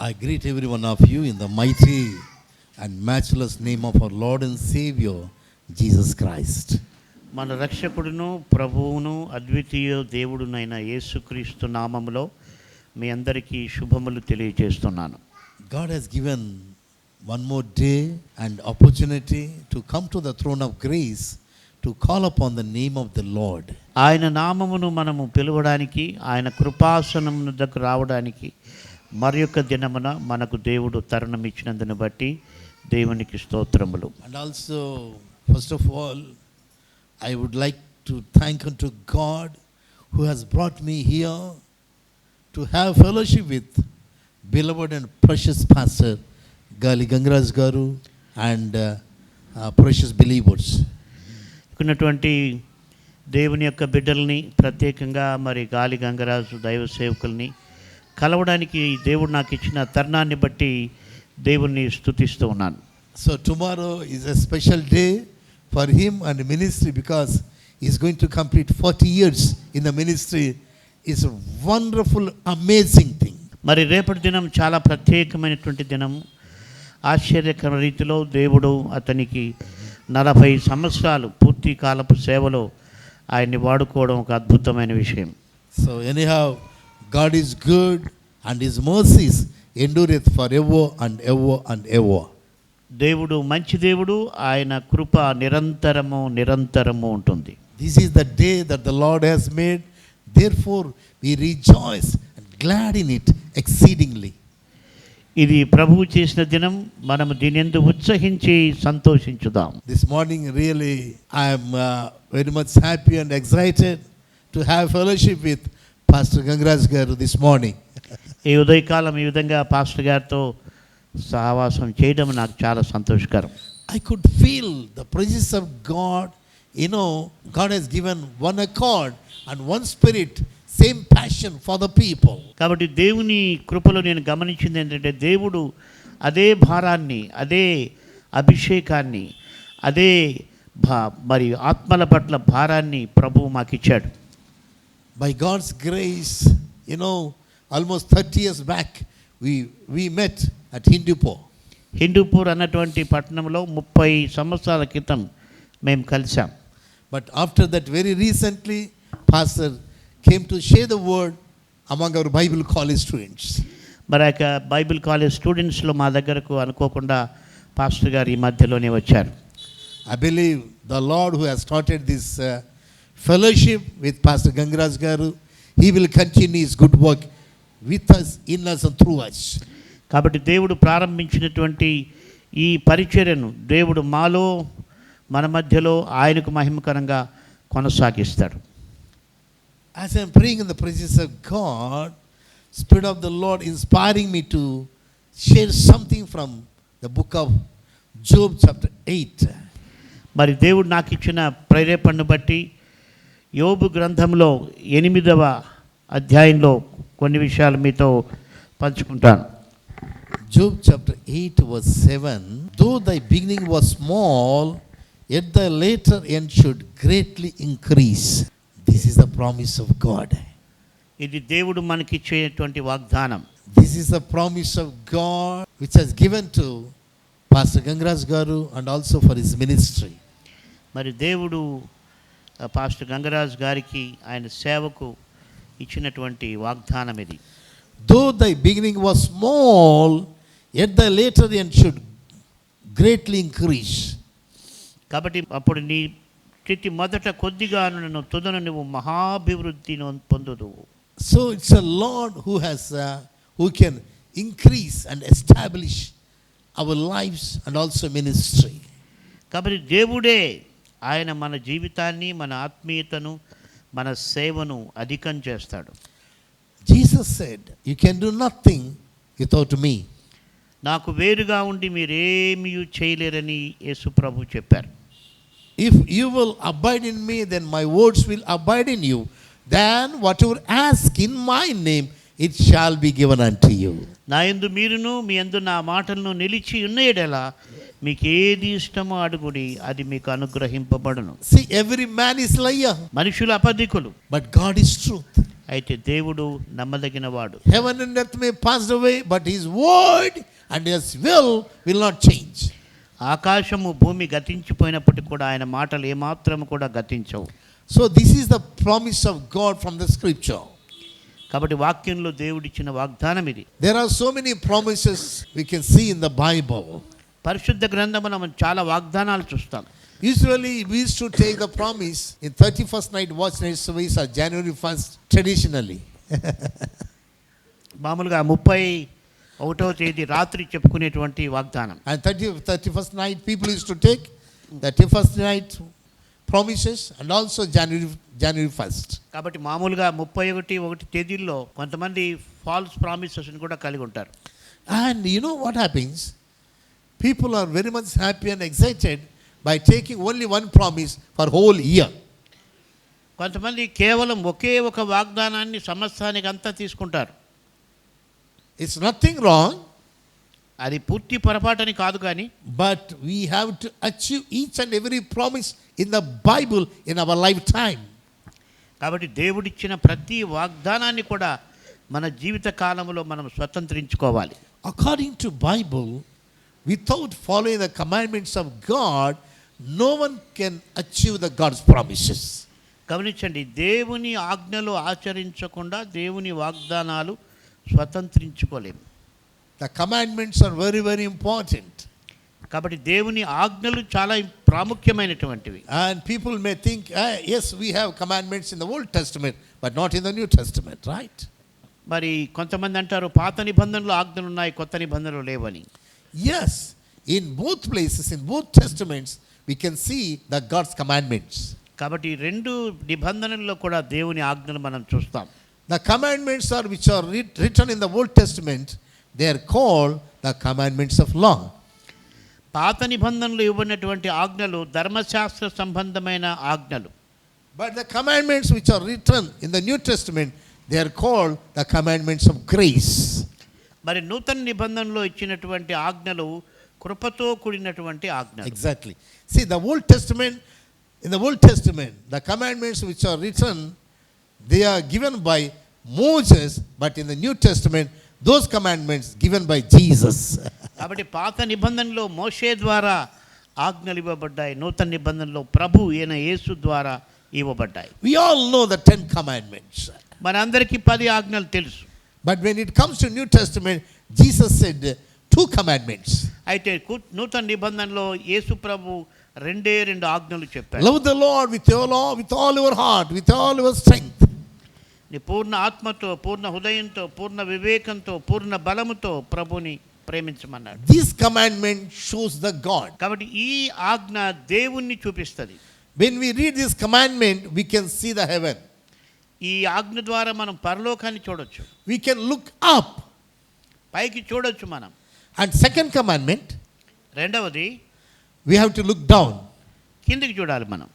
I greet every one of you in the mighty and matchless name of our Lord and Savior, Jesus Christ. మన రక్షకుడును ప్రభువును అద్వితీయ దేవుడునైన యేసుక్రీస్తు నామములో మీ అందరికీ శుభములు తెలియజేస్తున్నాను God has given one more day and opportunity to come to the throne of grace to call upon the name of the Lord. ఆయన నామమును మనము పిలవడానికి ఆయన కృపాసనం దగ్గర రావడానికి మరి యొక్క దినమున మనకు దేవుడు తరుణం ఇచ్చినందుని బట్టి దేవునికి స్తోత్రములు. And also first of all I would like to thank to God who has brought me here to have fellowship with beloved and precious pastor Gali Gangaraj garu and precious believers ఉన్నటువంటి దేవుని యొక్క బిడ్డల్ని ప్రత్యేకంగా మరి గాలి గంగరాజు దైవ సేవకుల్ని కలవడానికి దేవుడు నాకు ఇచ్చిన తరుణాన్ని బట్టి దేవుణ్ణి స్థుతిస్తూ ఉన్నాను. So tomorrow is a special day for him and ministry because is going to complete forty years in the ministry is wonderful amazing thing మరి రేపటి దినం చాలా ప్రత్యేకమైనటువంటి దినం. ఆశ్చర్యకర రీతిలో దేవుడు అతనికి నలభై సంవత్సరాలు పూర్తి కాలపు సేవలో ఆయన్ని వాడుకోవడం ఒక అద్భుతమైన విషయం. So anyhow God is good and his mercies endureth forever and ever and ever. దేవుడు మంచి దేవుడు ఆయన కృప నిరంతరము నిరంతరము ఉంటుంది This is the day that the Lord has made. Therefore, we rejoice and glad in it exceedingly. ఇది ప్రభువు చేసిన దినం మనము దీని ఎందు ఉత్సహించి సంతోషించుదాం This morning, really, I am uh, very much happy and excited to have pastor Gangaraj garu this morning ఈ ఉదయకాలం ఈ విధంగా పాస్టర్ గారితో సహవాసం చేయడం నాకు చాలా సంతోషకరం. I could feel the presence of God you know God has given one accord and one spirit same passion for the people కాబట్టి దేవుని కృపలో నేను గమనించింది ఏంటంటే దేవుడు అదే భారాన్ని అదే అభిషేకాన్ని అదే భా మరియు ఆత్మల పట్ల భారాన్ని ప్రభువు మాకిచ్చాడు. By God's grace, you know, almost 30 years back, we, we met at Hindupo. Hindupur అన్నటువంటి పట్టణంలో ముప్పై సంవత్సరాల క్రితం మేము కలిసాం But after that, very recently, Pastor came to share the word among our Bible college students. మరి ఆ యొక్క బైబిల్ కాలేజ్ స్టూడెంట్స్లో మా దగ్గరకు అనుకోకుండా పాస్టర్ గారు ఈ మధ్యలోనే వచ్చారు I believe the Lord who has started this uh, fellowship with Pastor Gangraj Garu, he will continue his good work with us, in us, and through us. కాబట్టి దేవుడు ప్రారంభించినటువంటి ఈ పరిచర్యను దేవుడు మాలో మన మధ్యలో ఆయనకు మహిమకరంగా కొనసాగిస్తాడు As I'm praying in the presence of God, Spirit of the Lord inspiring me to share something from the book of Job, chapter 8. మరి దేవుడు నాకు ఇచ్చిన ప్రేరేపణను బట్టి యోబు గ్రంథంలో ఎనిమిదవ అధ్యాయంలో కొన్ని విషయాలు మీతో పంచుకుంటాను Job chapter 8, verse 7 Though thy beginning was small, yet thy later end should greatly increase. This is the promise of God. ఇది దేవుడు మనకిచ్చేటువంటి వాగ్దానం This is the promise of God which has given to Pastor Gangraj Garu and also for his ministry. మరి దేవుడు pastor Gangaraju గారికి ఆయన సేవకు ఇచ్చినటువంటి వాగ్దానం ఇది Though thy beginning was small, yet thy later end should greatly increase. కాబట్టి అప్పుడు నీ స్థితి మొదట కొద్దిగా నన్ను తుదను నువ్వు మహాభివృద్ధిని పొందుదు So it's a Lord who has, uh, who can increase and establish our lives and also ministry. కాబట్టి దేవుడే ఆయన మన జీవితాన్ని మన ఆత్మీయతను మన సేవను అధికం చేస్తాడు. Jesus said you can do nothing without me నాకు వేరుగా ఉండి మీరేమి చేయలేరని యేసు ప్రభు చెప్పారు. If you will abide in me then my words will abide in you then what your ask in my name it shall be given unto నా ఎందు మీరును మీ ఎందు నా మాటలను నిలిచి ఉన్నయడెలా మీకు ఏది ఇష్టమో అడుగుడి అది మీకు అనుగ్రహింపబడను. See every man is liar మనుషులు అపధికులు బట్ గాడ్ ఇస్ ట్రూత్ అయితే దేవుడు నమ్మదగిన వాడు heaven and earth may away but his word and his will will not change ఆకాశము భూమి గతించిపోయినప్పటికీ కూడా ఆయన మాటలు ఏ మాత్రం కూడా గతించవు. So this is the promise of God from the scripture కాబట్టి వాక్యంలో దేవుడిచ్చిన వాగ్దానం ఇది there are so many promises we can see in the Bible పరిశుద్ధ గ్రంథమున మనం చాలా వాగ్దానాలు చూస్తాం Usually, we used to take the promise in 31st night watch night service or January 1st traditionally. మామూలుగా ముప్పై ఒకటవ తేదీ రాత్రి చెప్పుకునేటువంటి వాగ్దానం And 30, 31st night, people used to take the 31st night promises and also January, January 1st. కాబట్టి మామూలుగా ముప్పై ఒకటి ఒకటి తేదీల్లో కొంతమంది ఫాల్స్ ప్రామిసెస్ని కూడా కలిగి ఉంటారు And you know what happens? People are very much happy and excited by taking only one promise for whole year. కొంతమంది కేవలం ఒకే ఒక వాగ్దానాన్ని సంవత్సరానికి అంతా తీసుకుంటారు It's nothing wrong, అది పూర్తి పొరపాటని కాదు కానీ but we have to achieve each and every promise in the Bible in our lifetime. కాబట్టి దేవుడిచ్చిన ప్రతి వాగ్దానాన్ని కూడా మన జీవిత కాలంలో మనం స్వతంత్రించుకోవాలి According to Bible, without following the commandments of God, no one can achieve the God's promises. గమనించండి దేవుని ఆజ్ఞలు ఆచరించకుండా దేవుని వాగ్దానాలు స్వతంత్రించుకోలేము The commandments are very, very important. కాబట్టి దేవుని ఆజ్ఞలు చాలా ప్రాముఖ్యమైనటువంటివి And people may think, ah, yes, we have commandments in the Old Testament, but not in the New Testament, right? మరి కొంతమంది అంటారు పాత నిబంధనలు ఆజ్ఞలు ఉన్నాయి కొత్త నిబంధనలు లేవని Yes, in both places, in both Testaments, we can see the God's commandments. కాబట్టి ఈ రెండు నిబంధనల్లో కూడా దేవుని ఆజ్ఞలు మనం చూస్తాం The commandments are which are writ- written in the Old Testament, they are called the commandments of law. పాత నిబంధనలు ఇవ్వనటువంటి ఆజ్ఞలు ధర్మశాస్త్ర సంబంధమైన ఆజ్ఞలు But the commandments which are written in the New Testament, they are called the commandments of grace. మరి నూతన నిబంధనలో ఇచ్చినటువంటి ఆజ్ఞలు కృపతో కూడినటువంటి ఆజ్ఞ exactly see the Old Testament in the Old Testament the commandments which are return they are given by Moses but in the New Testament those commandments given by Jesus కాబట్టి పాత నిబంధనలో మోషే ద్వారా ఆజ్ఞలు ఇవ్వబడ్డాయి. నూతన నిబంధనలో ప్రభు ఈయన యేసు ద్వారా ఇవ్వబడ్డాయి. We all know the ten commandments మన అందరికీ పది ఆజ్ఞలు తెలుసు. But when it comes to New Testament, Jesus said two commandments. అయితే కు- నూతన నిబంధనలో యేసు ప్రభు రెండే రెండు ఆజ్ఞలు చెప్పారు Love the Lord with your law, with all your heart, with all your strength. నీ పూర్ణ ఆత్మతో పూర్ణ హృదయంతో పూర్ణ వివేకంతో పూర్ణ బలముతో ప్రభుని ప్రేమించమన్నాడు This commandment shows the God. కాబట్టి ఈ ఆజ్ఞ దేవుణ్ణి చూపిస్తుంది When we read this commandment, we can see the heaven. ఈ ఆజ్ఞ ద్వారా మనం పరలోకాన్ని చూడొచ్చు. వీ కెన్ లుక్ అప్ పైకి చూడొచ్చు మనం. అండ్ సెకండ్ కమాండ్మెంట్ రెండవది we have to look down కిందికి చూడాలి మనం.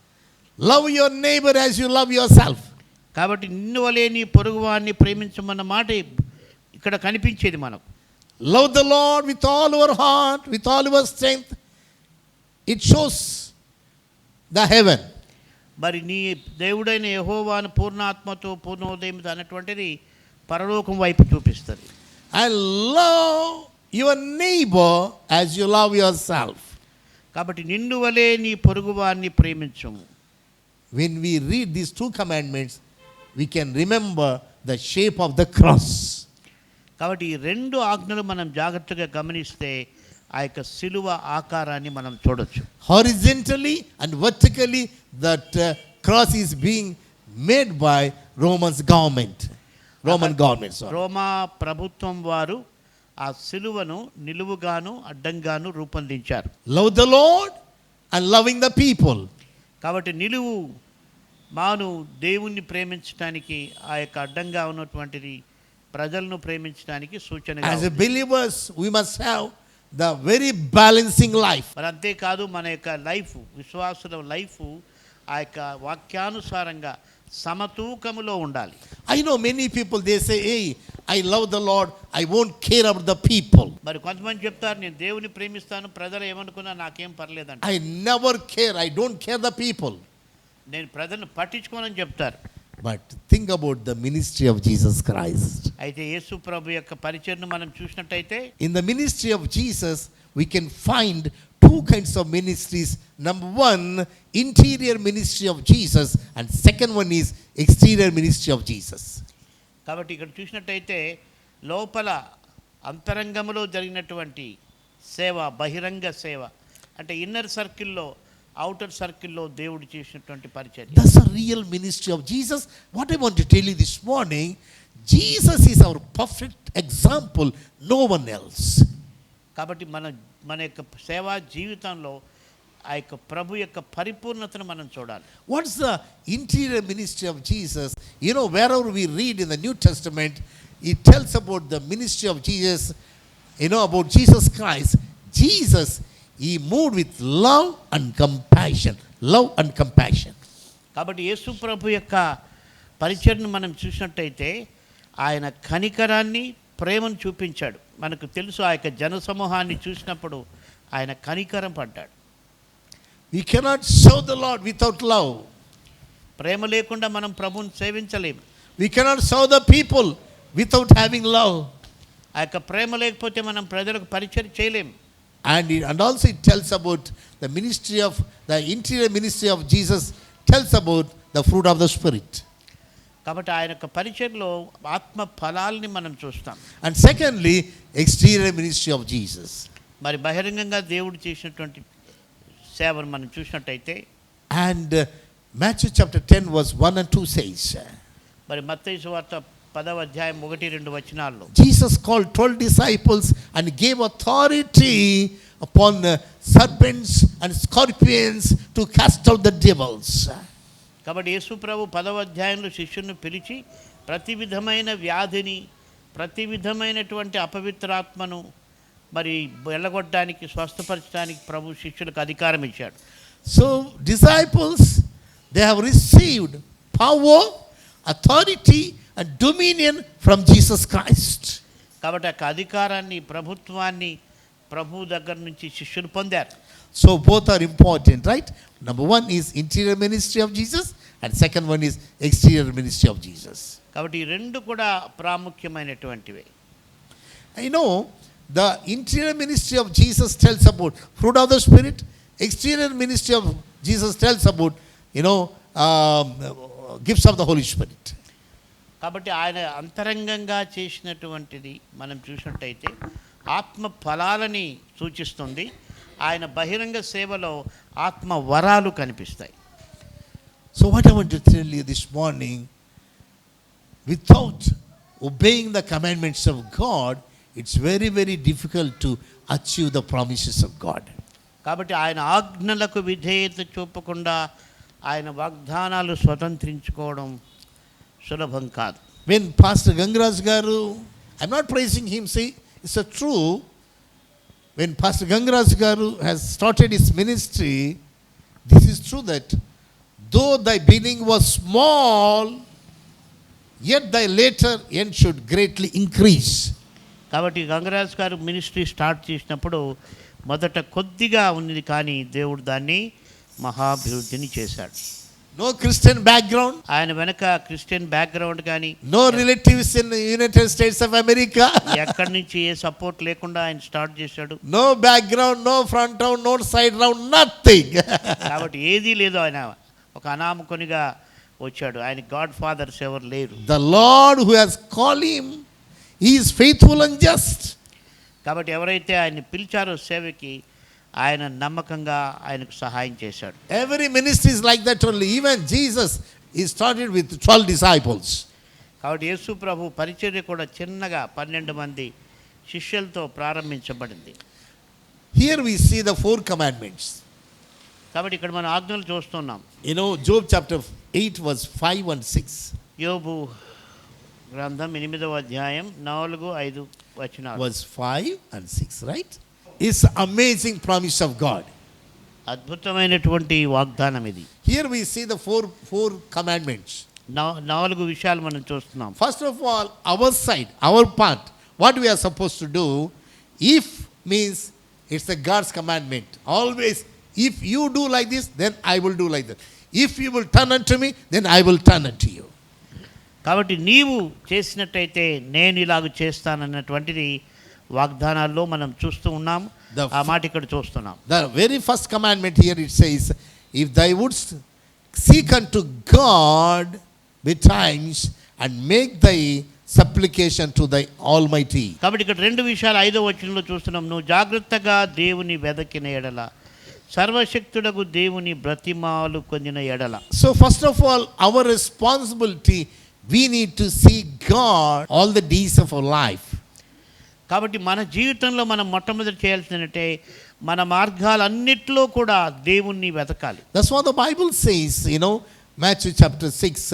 Love your neighbour as you love yourself కాబట్టి నిన్ను వలేని పొరుగువాన్ని ప్రేమించమన్న మాట ఇక్కడ కనిపించేది మనకు. Love the Lord with all your heart with all your strength it shows the heaven మరి నీ దేవుడైన యహోవాను పూర్ణాత్మతో పూర్ణోదయం అనేటువంటిది పరలోకం వైపు చూపిస్తుంది. I love your neighbour as you love yourself కాబట్టి నిన్ను వలే నీ పొరుగువాన్ని ప్రేమించము. When we read these two commandments we can remember the shape of the cross కాబట్టి ఈ రెండు ఆజ్ఞలు మనం జాగ్రత్తగా గమనిస్తే ఆ యొక్క సిలువ ఆకారాన్ని మనం చూడొచ్చు. Horizontally and vertically that cross is being made by Romans government Roman government రోమా ప్రభుత్వం వారు ఆ సిలువను నిలువుగాను అడ్డంగాను రూపొందించారు. Love the Lord and loving the people కాబట్టి నిలువు మాను దేవుణ్ణి ప్రేమించడానికి ఆ యొక్క అడ్డంగా ఉన్నటువంటిది ప్రజలను ప్రేమించడానికి సూచన as a believers we must have the very balancing life. మరి అంతేకాదు మన యొక్క లైఫ్ విశ్వాసుల లైఫ్ ఆ యొక్క వాక్యానుసారంగా సమతూకములో ఉండాలి. I know many people they say a I love the Lord I won't care our the people మరి కొంతమంది చెప్తారు నేను దేవుని ప్రేమిస్తాను ప్రజలు ఏమనుకున్నా నాకేం పర్లేదండి I never care I don't care the people నేను ప్రజలను పట్టించుకోనని చెప్తారు. But think about the ministry of Jesus Christ. అయితే యేసు ప్రభు యొక్క పరిచయను మనం చూసినట్టయితే In the ministry of Jesus, we can find two kinds of ministries. Number one, interior ministry of Jesus, and second one is exterior ministry of Jesus. కాబట్టి ఇక్కడ చూసినట్టయితే లోపల అంతరంగంలో జరిగినటువంటి సేవ బహిరంగ సేవ అంటే ఇన్నర్ సర్కిల్లో అవుటర్ సర్కిల్లో దేవుడు చేసినటువంటి పరిచర్య That's a real ministry of Jesus. What I want to tell you this morning, Jesus is our perfect example, no one else. కాబట్టి మన మన యొక్క సేవా జీవితంలో ఆ యొక్క ప్రభు యొక్క పరిపూర్ణతను మనం చూడాలి What's the interior ministry of Jesus? You know, wherever we read in the New Testament, it tells about the ministry of Jesus, you know, about Jesus Christ. Jesus, he moved with love and compassion. Love and compassion. కాబట్టి యేసు ప్రభు యొక్క పరిచయను మనం చూసినట్టయితే ఆయన కనికరాన్ని ప్రేమను చూపించాడు మనకు తెలుసు ఆ యొక్క జనసమూహాన్ని చూసినప్పుడు ఆయన కనికరం పడ్డాడు We cannot serve the Lord without love. ప్రేమ లేకుండా మనం ప్రభువుని సేవించలేము We cannot serve the people without having love. ఆ యొక్క ప్రేమ లేకపోతే మనం ప్రజలకు పరిచయం చేయలేము And, it, and also it tells about the ministry of, the interior ministry of Jesus tells about the fruit of the Spirit. కాబట్టి ఆయన యొక్క పరిచయంలో ఆత్మ ఫలాల్ని మనం చూస్తాం And secondly, exterior ministry of Jesus. మరి బహిరంగంగా దేవుడు చేసినటువంటి సేవను మనం చూసినట్టయితే And uh, Matthew chapter 10 verse 1 and 2 says, మరి మత్తయి సువార్త పదవ అధ్యాయం ఒకటి రెండు వచనాల్లో. Jesus call twelve disciples and gave authority upon serpents and scorpions to cast out the devils కాబట్టి యేసు ప్రభు పదవ అధ్యాయంలో శిష్యుని పిలిచి ప్రతి విధమైన వ్యాధిని ప్రతి విధమైనటువంటి అపవిత్రాత్మను మరి వెళ్ళగొట్టడానికి స్వస్థపరచడానికి ప్రభు శిష్యులకు అధికారం ఇచ్చాడు. So disciples they have received power authority and dominion from Jesus Christ. కాబట్టి ఆ యొక్క అధికారాన్ని ప్రభుత్వాన్ని ప్రభు దగ్గర నుంచి శిష్యులు పొందారు So, both are important, right? Number one is interior ministry of Jesus, and second one is exterior ministry of Jesus. కాబట్టి ఈ రెండు కూడా ప్రాముఖ్యమైనటువంటివి You know, the interior ministry of Jesus tells about fruit of the Spirit. Exterior ministry of Jesus tells about, you know, um, gifts of the Holy Spirit. కాబట్టి ఆయన అంతరంగంగా చేసినటువంటిది మనం చూసినట్టయితే ఆత్మ ఫలాలని సూచిస్తుంది. ఆయన బహిరంగ సేవలో ఆత్మ వరాలు కనిపిస్తాయి so whatever tell this morning without obeying the commandments of God it's very very difficult to achieve the promises of God కాబట్టి ఆయన ఆజ్ఞలకు విధేయత చూపకుండా ఆయన వాగ్దానాలు స్వతంత్రించుకోవడం సులభం కాదు. When pastor Gangaraj garu I'm not praising him see it's a true when pastor Gangaraj garu has started is ministry this is true that though thy beginning was small yet thy latter end should greatly increase కాబట్టి గంగరాజ్ గారు ministry start చేసినప్పుడు మొదట కొద్దిగా ఉంది కానీ దేవుడు దాన్ని మహాభివృద్ధిని చేశాడు. నో క్రిస్టియన్ బ్యాక్గ్రౌండ్ ఆయన వెనక క్రిస్టియన్ బ్యాక్గ్రౌండ్ కానీ no relatives in United States of America ఎక్కడి నుంచి ఏ సపోర్ట్ లేకుండా ఆయన స్టార్ట్ చేశాడు. No background no front round no side round nothing కాబట్టి ఏదీ లేదు ఆయన ఒక అనామకునిగా వచ్చాడు. ఆయన గాడ్ ఫాదర్స్ ఎవరు లేరు. The Lord who has call him he is faithful and just కాబట్టి ఎవరైతే ఆయన్ని పిలిచారో సేవకి ఆయన నమ్మకంగా ఆయనకు సహాయం చేశాడు. Every ministry is like that only even Jesus he started with twelve disciples కాబట్టి యేసు ప్రభు పరిచర్య కూడా చిన్నగా పన్నెండు మంది శిష్యులతో ప్రారంభించబడింది. Here we see the four commandments కాబట్టి ఇక్కడ మనం ఆజ్ఞలు చూస్తున్నాం. You know no Job chapter eight verse five one six యోబు గ్రంథం ఎనిమిదవ అధ్యాయం నాలుగు ఐదు వచ్చిన verse five and six right It's amazing promise of God. అద్భుతమైనటువంటి వాగ్దానం ఇది Here we see the four, four commandments. నా- నాలుగు విషయాలు మనం చూస్తున్నాం First of all, our side, our part, what we are supposed to do, if means it's a God's commandment. Always, if you do like this, then I will do like that. If you will turn unto me, then I will turn unto you. కాబట్టి నీవు చేసినట్టయితే నేను ఇలాగ చేస్తానన్నటువంటిది వాగ్దానాల్లో మనం చూస్తూ ఉన్నాం ఆ మాట ఇక్కడ చూస్తున్నాం The very first commandment here it says, If thou wouldst seek unto God betimes and make thy supplication to thy Almighty. కాబట్టి ఇక్కడ రెండు విషయాలు ఐదో వచనంలో చూస్తున్నాం నువ్వు జాగ్రత్తగా దేవుని వెదకిన ఎడల సర్వశక్తుడకు దేవుని బ్రతిమాలు పొందిన ఎడల So, first of all, our responsibility, we need to seek God all the days of our life. కాబట్టి మన జీవితంలో మనం మొట్టమొదటి చేయాల్సిందంటే మన మార్గాలన్నిట్లో కూడా దేవుణ్ణి వెతకాలి. That's what the Bible says you match Matthew chapter six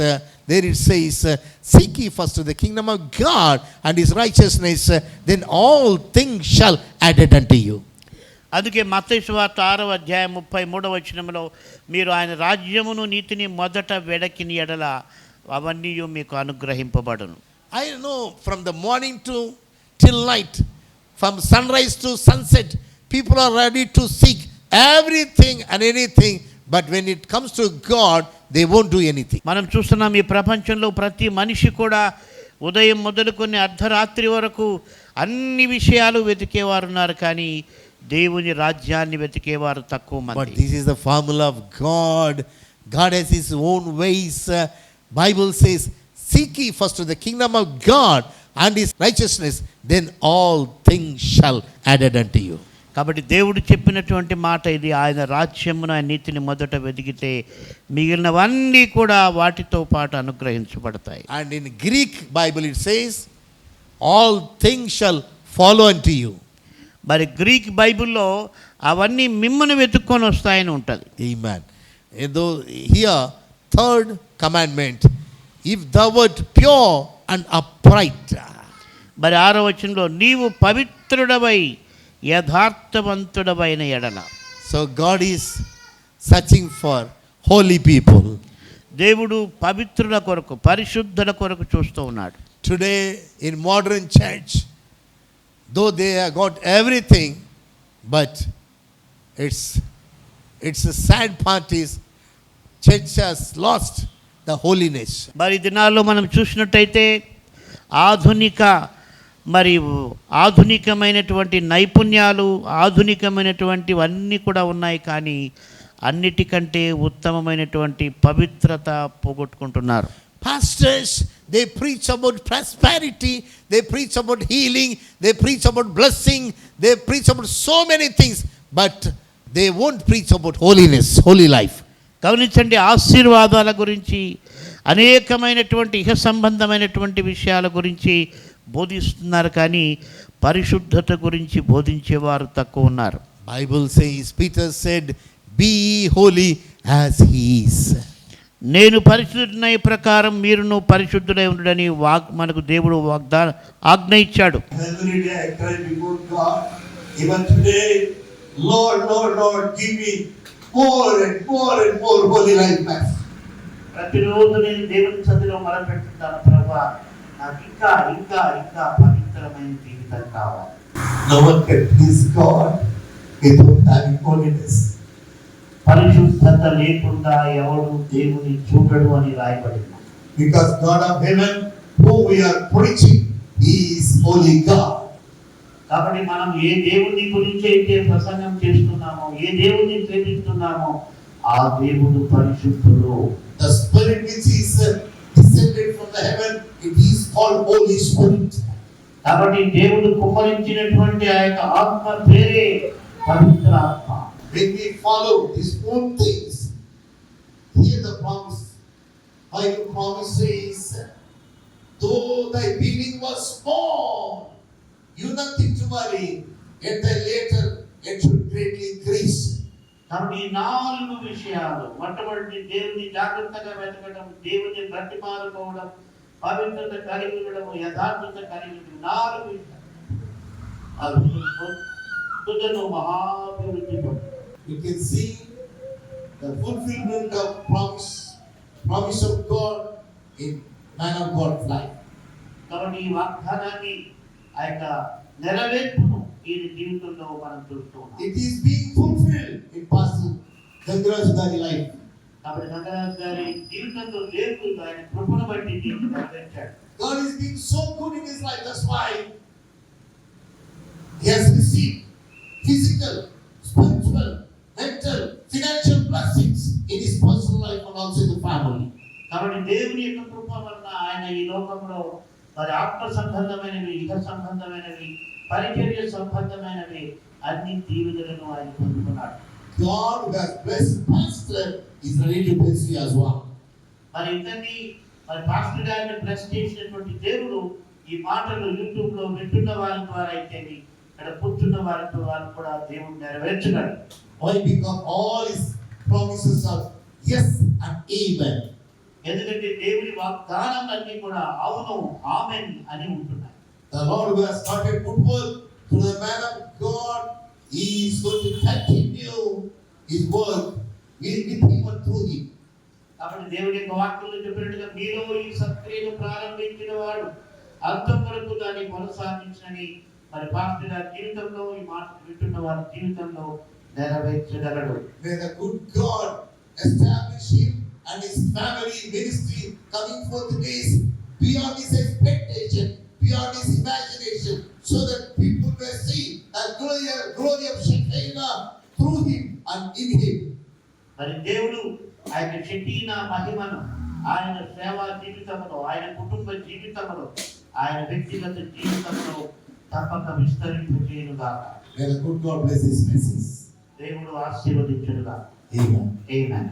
there it says seek first the kingdom of God and his righteousness then all thing shall added అంటే యూ అందుకే మత్తయి సువార్త ఆరవ అధ్యాయం ముప్పై మూడవ వచనంలో మీరు ఆయన రాజ్యమును నీతిని మొదట వెడకిన ఎడల అవన్నీ మీకు అనుగ్రహింపబడను. I know from the morning to till night, from sunrise to sunset, people are ready to seek everything and anything, but when it comes to God, they won't do anything. మనం చూస్తున్నాం ఈ ప్రపంచంలో ప్రతి మనిషి కూడా ఉదయం మొదలుకొని అర్ధరాత్రి వరకు అన్ని విషయాలు వెతికేవారు ఉన్నారు కానీ దేవుని రాజ్యాన్ని వెతికేవారు తక్కువ But మంది this is the formula of God. God has his own ways. Uh, Bible says, Seek ye first the kingdom of God and his righteousness, then all things shall added unto you. కాబట్టి దేవుడు చెప్పినటువంటి మాట ఇది ఆయన రాజ్యమును ఆయన నీతిని మొదట వెతికితే మిగిలినవన్నీ కూడా వాటితో పాటు అనుగ్రహించబడతాయి And in Greek Bible it says, All things shall follow unto you. మరి గ్రీక్ బైబిల్లో అవన్నీ మిమ్మల్ని వెతుక్కొని వస్తాయని ఉంటుంది Amen. And though here, third commandment, if thou wert pure and upright. మరి ఆరో వచనంలో నీవు పవిత్రుడవై యథార్థవంతుడవైన ఎడల So God is searching for holy people. దేవుడు పవిత్రుల కొరకు పరిశుద్ధుల కొరకు చూస్తూ ఉన్నాడు Today in modern church, though they have got everything, but it's it's a sad part is the holiness మరి దినాల్లో మనం చూసినట్టయితే ఆధునిక మరి ఆధునికమైనటువంటి నైపుణ్యాలు ఆధునికమైనటువంటివి అన్నీ కూడా ఉన్నాయి కానీ అన్నిటికంటే ఉత్తమమైనటువంటి పవిత్రత పోగొట్టుకుంటున్నారు. Pastors they preach about prosperity they preach about healing they preach about blessing they preach about so many things but they won't preach about holiness holy life గమనించండి ఆశీర్వాదాల గురించి అనేకమైనటువంటి ఇహ సంబంధమైనటువంటి విషయాల గురించి బోధిస్తున్నారు కానీ పరిశుద్ధత గురించి బోధించేవారు తక్కువ ఉన్నారు Peter said, Be ye holy as he is. నేను పరిశుద్ధుడై ప్రకారం మీరును పరిశుద్ధుడై ఉండడని వాగ్ మనకు దేవుడు వాగ్దా ఆజ్ఞ ఇచ్చాడు. Even today, Lord, Lord, Lord, give me more and more and more holy life, Master. ప్రతిరోజు నేను దేవుని సన్నిధిలో మొదలుపెట్టుకుంటాను ప్రభా నాకు ఇంకా ఇంకా ఇంకా పవిత్రమైన జీవితం కావాలి No one can please God without having holiness. పరిశుద్ధత లేకుండా ఎవడు దేవుని చూడడు అని రాయబడింది Because God of heaven, whom we are preaching, He is holy God. కాబట్టి మనం ఏ దేవుని గురించి అయితే ప్రసంగం చేస్తున్నామో ఏ దేవుని ప్రేమిస్తున్నామో ఆ దేవుడు పరిశుద్ధుడు The Spirit which is uh, descended from the heaven, it is called Holy Spirit. కాబట్టి దేవుడు కుమ్మరించినటువంటి ఆ యొక్క ఆత్మ పేరే పవిత్ర ఆత్మ When we follow these own things, hear the promise. Bible promise says, though thy beginning was small, you nothing to worry, yet thy later it should greatly increase. కాబట్టి ఈ నాలుగు విషయాలు మొట్టమొదటి దేవుని జాగ్రత్తగా వెతకడం దేవుని బ్రతిమాలుకోవడం పవిత్రత కలిగి ఉండడం యథార్థత కలిగి ఉండడం నాలుగు విషయాలు అవి పొద్దును మహాభివృద్ధి పొందుతాయి. You can see the fulfillment of promise, promise of God in man of God's life. కాబట్టి ఈ వాగ్దానాన్ని ఆ యొక్క నెరవేర్పును ఈ జీవితంలో మనం చూస్తూ ఉన్నాం It is being fulfilled in Pastor Gangaraj Gari life. కాబట్టి గంగరాజు గారి జీవితంలో దేవుడు ఆయన కృపను బట్టి దీన్ని నెరవేర్చాడు God is being so good in his life. That's why he has received physical, spiritual, mental, financial blessings in his personal life and also in the family. కాబట్టి దేవుని యొక్క కృప వలన ఆయన ఈ లోకంలో మరి ఆత్మ సంబంధమైనవి ఇహ సంబంధమైనవి పరిచర్య సంబంధమైనవి అన్ని దీవెనలను ఆయన పొందుకున్నాడు God who has blessed Pastor is ready to bless you as well. మరి ఇతన్ని మరి పాస్టర్ గారిని బ్లెస్ చేసినటువంటి దేవుడు ఈ మాటలు యూట్యూబ్లో వింటున్న వారి ద్వారా అయితే ఇక్కడ కూర్చున్న వారి ద్వారా కూడా దేవుడు నెరవేర్చగలడు Why? Because all his promises are yes and amen. ఎందుకంటే దేవుని వాగ్దానం అన్ని కూడా అవును ఆమెన్ అని ఉంటున్నాయి. The Lord has started football to the man of God he is going to continue his work will be people to he కాబట్టి దేవుని యొక్క వాక్యంలో చెప్పినట్టుగా మీలో ఈ సత్క్రియను ప్రారంభించిన వాడు అంతం వరకు దాన్ని కొనసాగించని మరి పాస్టర్ గారి జీవితంలో ఈ మాట వింటున్న వారి జీవితంలో నెరవేర్చగలడు. Good God and his family ministry coming forth days beyond his expectation, beyond his imagination, so that people may see the glory, glory of Shekinah through him and in him. మరి దేవుడు ఆయన శక్తిన మహిమను ఆయన సేవా జీవితంలో ఆయన కుటుంబ జీవితంలో ఆయన వ్యక్తిగత జీవితంలో తప్పక విస్తరింపజేయునుగా May the good God bless his message. దేవుడు. ఏమని